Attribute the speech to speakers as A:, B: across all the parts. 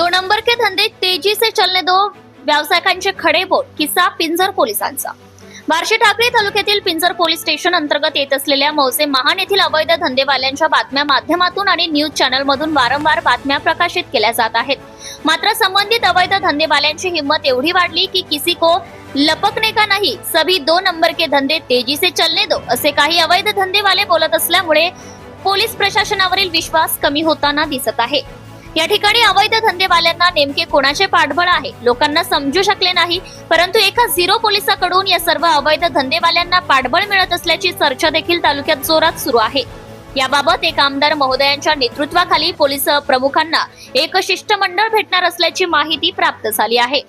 A: दो number के धंदे तेजी से चलने दो व्यावसायिकांचे खडे बोट किस्सा पिंजर पोलिसांचा. बार्शी ठाकरे तालुक्यातील पिंजर पोलीस स्टेशन अंतर्गत येत असलेल्या मौजे महान येथील अवैध धंदेवाल्यांच्या बातम्या माध्यमातून आणि न्यूज चॅनलमधून वारंवार बातम्या प्रकाशित केल्या जात आहेत. मात्र संबंधित अवैध धंदेवाल्यांची हिंमत एवढी वाढली की किसी को लपकने का नाही सभी दो नंबर के धंदे तेजी से चलने दो असे काही अवैध धंदेवाले बोलत असल्यामुळे पोलीस प्रशासनावरील विश्वास कमी होताना दिसत आहे. या ठिकाणी अवैध धंदेवाल्यांना नेमके कोणाचे पाठबळ आहे? लोकांना समजू शकले नाही परंतु एका झिरो पोलिसाकडून या सर्व अवैध धंदेवाल्यांना पाठबळ मिळत असल्याची चर्चा देखील तालुक्यात जोरात सुरू आहे. याबाबत एक आमदार महोदयांच्या नेतृत्वाखाली पोलीस प्रमुखांना एक शिष्टमंडळ भेटणार असल्याची माहिती प्राप्त झाली आहे.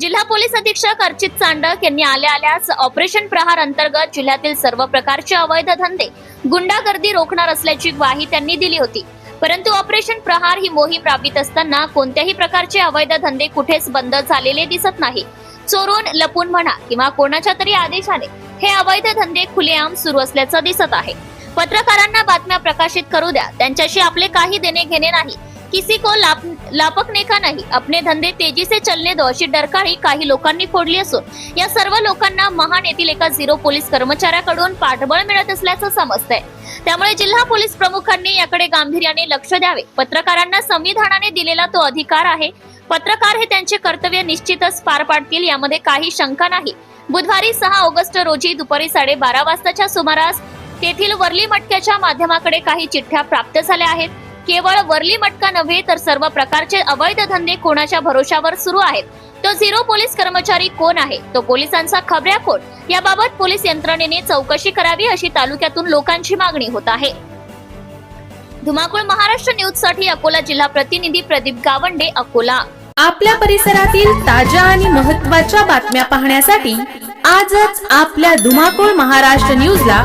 A: जिल्हा पोलीस अधीक्षक अर्चित चांडक यांनी आल्या आल्यास ऑपरेशन प्रहार अंतर्गत जिल्ह्यातील सर्व प्रकारचे अवैध धंदे गुंडागर्दी रोखणार असल्याची ग्वाही त्यांनी दिली होती. परंतु ऑपरेशन प्रहार ही मोहीम राबवित असताना कोणत्याही प्रकारचे अवैध धंदे कुठेच बंद झालेले दिसत नाही. चोरून लपून म्हणा किंवा कोणाच्या तरी आदेशाने हे अवैध धंदे खुलेआम सुरू असल्याचं दिसत आहे. पत्रकारांना बातम्या प्रकाशित करू द्या. त्यांच्याशी आपले काही देणे घेणे नाही. किसी को लाप, लापकने का नाही? अपने धंदे तेजी से चलने दो अशी डरकाळी काही लोकांनी फोडली असून या सर्व लोकांना महान येथील एका झिरो पोलीस कर्मचाऱ्याकडून पाठबळ मिळत असल्याचं समजतंय. त्यामुळे जिल्हा पोलीस प्रमुखांनी याकडे गांभीर्याने लक्ष द्यावे. पत्रकारांना संविधानाने दिलेला तो अधिकार आहे. पत्रकार हे त्यांचे कर्तव्य निश्चितच पार पाडतील यामध्ये काही शंका नाही. बुधवारी सहा ऑगस्ट रोजी दुपारी साडेबारा वाजताच्या सुमारास तेथील वरली मटक्याच्या माध्यमाकडे काही चिठ्ठ्या प्राप्त झाल्या आहेत. केवळ वरली मटका नव्हे तर सर्व प्रकारचे अवैध धंदे कोणाच्या भरोशावर सुरू आहेत? तो झिरो पोलीस कर्मचारी कोण आहे? तो पोलिसांचा खबऱ्या कोण? याबाबत पोलीस यंत्रणेने चौकशी करावी अशी तालुक्यातून लोकांची मागणी होत आहे. धुमाकूळ महाराष्ट्र न्यूजसाठी अकोला जिल्हा प्रतिनिधी प्रदीप गावंडे अकोला.
B: आपल्या परिसरातील ताज्या आणि महत्त्वाच्या बातम्या पाहण्यासाठी आजच आपल्या धुमाकूळ महाराष्ट्र न्यूजला